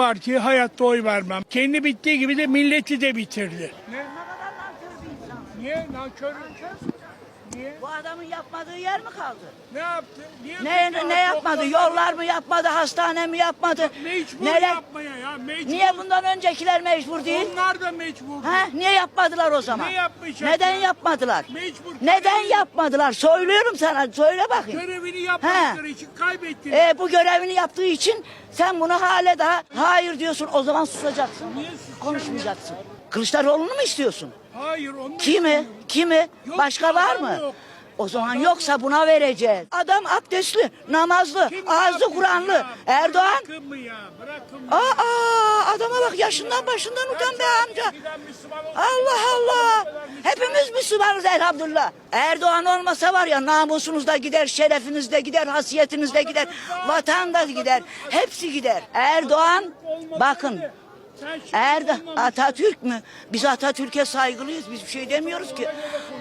Parti'ye hayatta oy vermem. Kendi bittiği gibi de milleti de bitirdi. Ne? Niye? Nankör. Niye? Bu adamın yapmadığı yer mi kaldı? Ne yaptı? Niye Ne ne yapmadı? Yollar mı yapmadı? Hastane mi yapmadı? Mecbur Neler? yapmaya ya. Mecbur. Niye bundan öncekiler mecbur değil? Onlar da mecbur. Ha? Niye yapmadılar o zaman? Ne yapmayacak Neden ya? yapmadılar? Mecbur. Neden Görevi- yapmadılar? Söylüyorum sana. Söyle bakayım. Görevini yapmadıkları için kaybettiler. E, bu görevini yaptığı için sen bunu hale daha hayır diyorsun. O zaman susacaksın. Niye susacağım Konuşmayacaksın. Kılıçdaroğlu'nu mu istiyorsun? Hayır onu Kimi? Kimi? Yok, Başka var mı? yok. O zaman yoksa buna vereceğiz. Adam abdestli, namazlı, Kim ağzı Kur'anlı. ya? Erdoğan Bırakın mı ya? Bırakın mı? Aa adama bak yaşından başından utan be amca. Allah Allah. Hepimiz Müslümanız elhamdülillah. Erdoğan olmasa var ya namusunuz da gider, şerefiniz de gider, hasiyetiniz de gider, vatan da gider. Hepsi gider. Erdoğan bakın Sen şimdi Erdo olmamış. Atatürk mü? Biz Atatürk'e saygılıyız. Biz bir şey demiyoruz ki.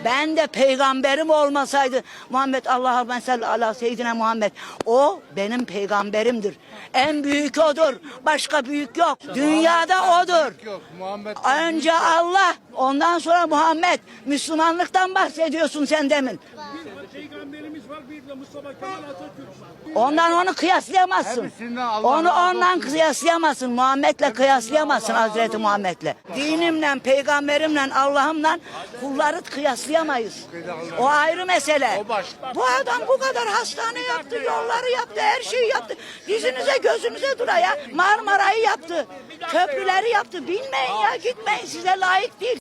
Ben de peygamberim olmasaydı Muhammed Allah'a mesela ala seyyidine Muhammed. O benim peygamberimdir. En büyük odur. Başka büyük yok. Dünyada odur. Önce Allah, ondan sonra Muhammed. Müslümanlıktan bahsediyorsun sen demin. Bir peygamberimiz var bir de Mustafa Kemal Atatürk var. Ondan onu kıyaslayamazsın. Hepsinden Allah Onu razı ondan olsun. kıyaslayamazsın. Muhammed'le kıyaslayamazsın Hazreti Muhammed'le. Dinimle, peygamberimle, Allah'ımla kulları kıyaslayamayız. O ayrı mesele. Bu adam bu kadar hastane yaptı, yolları yaptı, her şeyi yaptı. Yüzünüze gözünüze duraya Marmara'yı yaptı. Köprüleri yaptı. Bilmeyin ya gitmeyin size layık değil.